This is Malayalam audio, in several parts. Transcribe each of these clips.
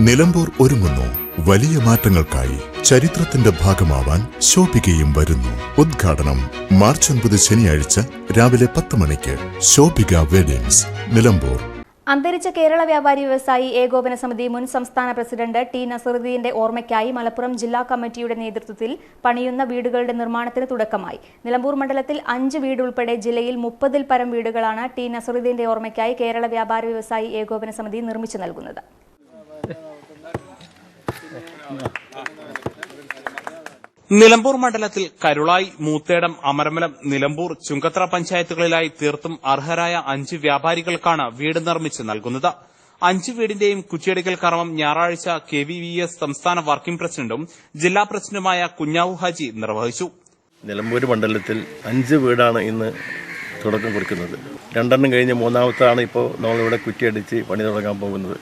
നിലമ്പൂർ ഒരുങ്ങുന്നു. വലിയ മാറ്റങ്ങൾക്കായി ചരിത്രത്തിന്റെ ഭാഗമാവാൻ ശോഭികയും വരുന്നു. ഉദ്ഘാടനം മാർച്ച് ഒൻപത് ശനിയാഴ്ച രാവിലെ പത്ത് മണിക്ക് ശോഭിക വെഡിങ്സ് നിലമ്പൂർ. അന്തരിച്ച കേരള വ്യാപാരി വ്യവസായി ഏകോപന സമിതി മുൻ സംസ്ഥാന പ്രസിഡന്റ് ടി നസറുദ്ദീന്റെ ഓർമ്മയ്ക്കായി മലപ്പുറം ജില്ലാ കമ്മിറ്റിയുടെ നേതൃത്വത്തിൽ പണിയുന്ന വീടുകളുടെ നിർമ്മാണത്തിന് തുടക്കമായി. നിലമ്പൂർ മണ്ഡലത്തിൽ അഞ്ച് വീടുൾപ്പെടെ ജില്ലയിൽ മുപ്പതിൽ പരം വീടുകളാണ് ടി നസറുദ്ദീന്റെ ഓർമ്മയ്ക്കായി കേരള വ്യാപാരി വ്യവസായി ഏകോപന സമിതി നിർമ്മിച്ചു നൽകുന്നത്. നിലമ്പൂർ മണ്ഡലത്തിൽ കരുളായി മൂത്തേടം അമരമലം നിലമ്പൂർ ചുങ്കത്ര പഞ്ചായത്തുകളിലായി തീർത്തും അർഹരായ അഞ്ച് വ്യാപാരികൾക്കാണ് വീട് നിർമ്മിച്ച് നൽകുന്നത്. അഞ്ച് വീടിന്റെയും കുറ്റിയടിക്കൽ കർമ്മം ഞായറാഴ്ച കെ വി വി എസ് സംസ്ഥാന വർക്കിംഗ് പ്രസിഡന്റും ജില്ലാ പ്രസിഡന്റുമായ കുഞ്ഞാവു ഹാജി നിർവഹിച്ചു. നിലമ്പൂർ മണ്ഡലത്തിൽ അഞ്ച് വീടാണ് ഇന്ന് തുടക്കം കുറിക്കുന്നത്. രണ്ടെണ്ണം കഴിഞ്ഞ് മൂന്നാമത്താണ് ഇപ്പോൾ നമ്മളിവിടെ കുറ്റിയടിച്ച് പണി തുടങ്ങാൻ പോകുന്നത്.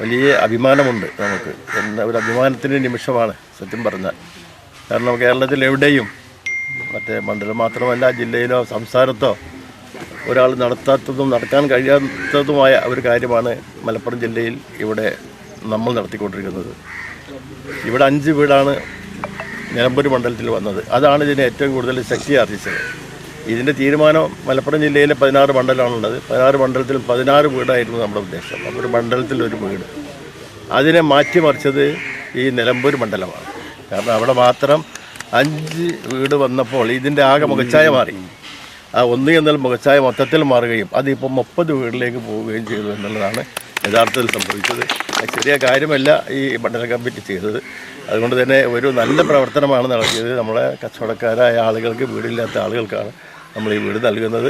വലിയ അഭിമാനമുണ്ട് നമുക്ക്. എന്ന ഒരു അഭിമാനത്തിന്റെ നിമിഷമാണ് സത്യം പറഞ്ഞാൽ. കാരണം കേരളത്തിൽ എവിടെയും മറ്റേ മണ്ഡലം മാത്രമല്ല ജില്ലയിലോ സംസ്ഥാനത്തോ ഒരാൾ നടത്താത്തതും നടക്കാൻ കഴിയാത്തതുമായ ഒരു കാര്യമാണ് മലപ്പുറം ജില്ലയിൽ ഇവിടെ നമ്മൾ നടത്തിക്കൊണ്ടിരിക്കുന്നത്. ഇവിടെ അഞ്ച് വീടാണ് നിലമ്പൂർ മണ്ഡലത്തിൽ വന്നത്. അതാണ് ഇതിന് ഏറ്റവും കൂടുതൽ ശക്തി ആർജിച്ചത്. ഇതിന്റെ തീരുമാനം മലപ്പുറം ജില്ലയിലെ പതിനാറ് മണ്ഡലമാണുള്ളത് പതിനാറ് മണ്ഡലത്തിൽ പതിനാറ് വീടായിരുന്നു നമ്മുടെ ഉദ്ദേശം. അപ്പോൾ ഒരു മണ്ഡലത്തിൽ ഒരു വീട്. അതിനെ മാറ്റിമറിച്ചത് ഈ നിലമ്പൂർ മണ്ഡലമാണ്. കാരണം അവിടെ മാത്രം അഞ്ച് വീട് വന്നപ്പോൾ ഇതിന്റെ ആകെ മുഖച്ഛായ മാറി. ആ ഒന്ന് എന്നാൽ മുഖച്ഛായ മൊത്തത്തിൽ മാറുകയും അതിപ്പോൾ മുപ്പത് വീട്ടിലേക്ക് പോവുകയും ചെയ്തു എന്നുള്ളതാണ് യഥാർത്ഥത്തിൽ സംഭവിച്ചത്. ചെറിയ കാര്യമല്ല ഈ മണ്ഡല കമ്മിറ്റി ചെയ്തത്. അതുകൊണ്ട് തന്നെ ഒരു നല്ല പ്രവർത്തനമാണ് നടത്തിയത്. നമ്മളെ കച്ചവടക്കാരായ ആളുകൾക്ക് വീടില്ലാത്ത ആളുകൾക്കാണ് നമ്മൾ ഈ വീട് നൽകുന്നത്.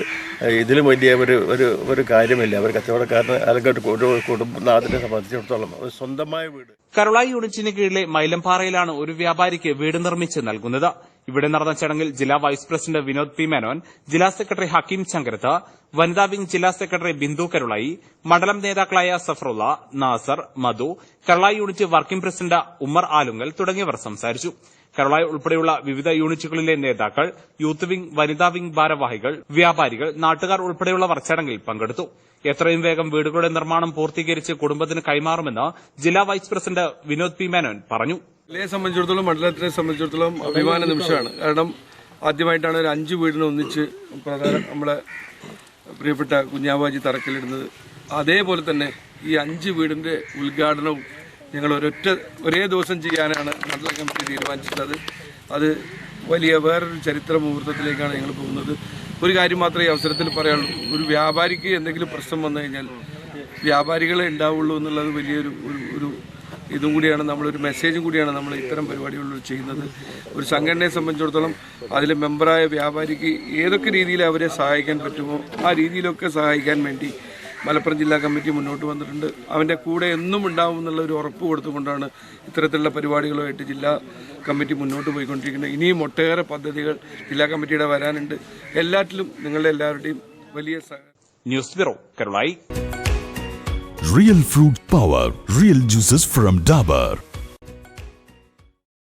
ഇതിലും വലിയ ഒരു ഒരു ഒരു കാര്യമില്ല. അവർ കച്ചവടക്കാരന് അല്ലെങ്കിൽ ഒരു കുടുംബനാഥിനെ സംബന്ധിച്ചിടത്തോളം ഒരു സ്വന്തമായ വീട്. കരുളായി യൂണിറ്റിന് കീഴിലെ മൈലംപാറയിലാണ് ഒരു വ്യാപാരിക്ക് വീട് നിർമ്മിച്ച് നൽകുന്നത്. ഇവിടെ നടന്ന ചടങ്ങിൽ ജില്ലാ vice president Vinod P Menon ജില്ലാ സെക്രട്ടറി ഹക്കീം ചങ്കരത്ത് വനിതാ വിംഗ് ജില്ലാ സെക്രട്ടറി ബിന്ദു കരുളായി മണ്ഡലം നേതാക്കളായ Safarulla Nasar Madhu Karulai unit working president Ummer Alungal തുടങ്ങിയവർ സംസാരിച്ചു. കരുളായി ഉൾപ്പെടെയുള്ള വിവിധ യൂണിറ്റുകളിലെ നേതാക്കൾ യൂത്ത് വിംഗ് വനിതാ വിംഗ് ഭാരവാഹികൾ വ്യാപാരികൾ നാട്ടുകാർ ഉൾപ്പെടെയുള്ളവർ ചടങ്ങിൽ പങ്കെടുത്തു. എത്രയും വേഗം വീടുകളുടെ നിർമ്മാണം പൂർത്തീകരിച്ച് കുടുംബത്തിന് കൈമാറുമെന്ന് ജില്ലാ vice president Vinod P Menon പറഞ്ഞു. ജില്ലയെ സംബന്ധിച്ചിടത്തോളം മണ്ഡലത്തിനെ സംബന്ധിച്ചിടത്തോളം അഭിമാന നിമിഷമാണ്. കാരണം ആദ്യമായിട്ടാണ് ഒരു അഞ്ച് വീടിനെ ഒന്നിച്ച് പ്രധാന നമ്മളെ പ്രിയപ്പെട്ട കുഞ്ഞാബാജി തറക്കല്ലിടുന്നത്. അതേപോലെ തന്നെ ഈ അഞ്ച് വീടിന്റെ ഉദ്ഘാടനവും ഞങ്ങൾ ഒരൊറ്റ ഒരേ ദിവസം ചെയ്യാനാണ് മണ്ഡല കമ്മിറ്റി തീരുമാനിച്ചിട്ടുള്ളത്. അത് വലിയ വേറൊരു ചരിത്ര മുഹൂർത്തത്തിലേക്കാണ് ഞങ്ങൾ പോകുന്നത്. ഒരു കാര്യം മാത്രമേ അവസരത്തിൽ പറയാനുള്ളൂ. ഒരു വ്യാപാരിക്ക് എന്തെങ്കിലും പ്രശ്നം വന്നു കഴിഞ്ഞാൽ വ്യാപാരികളെ ഉണ്ടാവുള്ളൂ എന്നുള്ളത് വലിയൊരു ഒരു ഒരു ഇതും കൂടിയാണ്. നമ്മളൊരു മെസ്സേജും കൂടിയാണ് നമ്മൾ ഇത്തരം പരിപാടികളിൽ ചെയ്യുന്നത്. ഒരു സംഘടനയെ സംബന്ധിച്ചിടത്തോളം അതിലെ മെമ്പറായ വ്യാപാരിക്ക് ഏതൊക്കെ രീതിയിൽ അവരെ സഹായിക്കാൻ പറ്റുമോ ആ രീതിയിലൊക്കെ സഹായിക്കാൻ വേണ്ടി മലപ്പുറം ജില്ലാ കമ്മിറ്റി മുന്നോട്ട് വന്നിട്ടുണ്ട്. അവന്റെ കൂടെ എന്നും ഉണ്ടാവും എന്നുള്ള ഒരു ഉറപ്പ് കൊടുത്തുകൊണ്ടാണ് ഇത്തരത്തിലുള്ള പരിപാടികളുമായിട്ട് ജില്ലാ കമ്മിറ്റി മുന്നോട്ട് പോയിക്കൊണ്ടിരിക്കുന്നത്. ഇനിയും ഒട്ടേറെ പദ്ധതികൾ ജില്ലാ കമ്മിറ്റിയുടെ വരാനുണ്ട്. എല്ലാറ്റിലും നിങ്ങളുടെ എല്ലാവരുടെയും വലിയ news bureau Karulai. Real fruit power real juices from Dabur.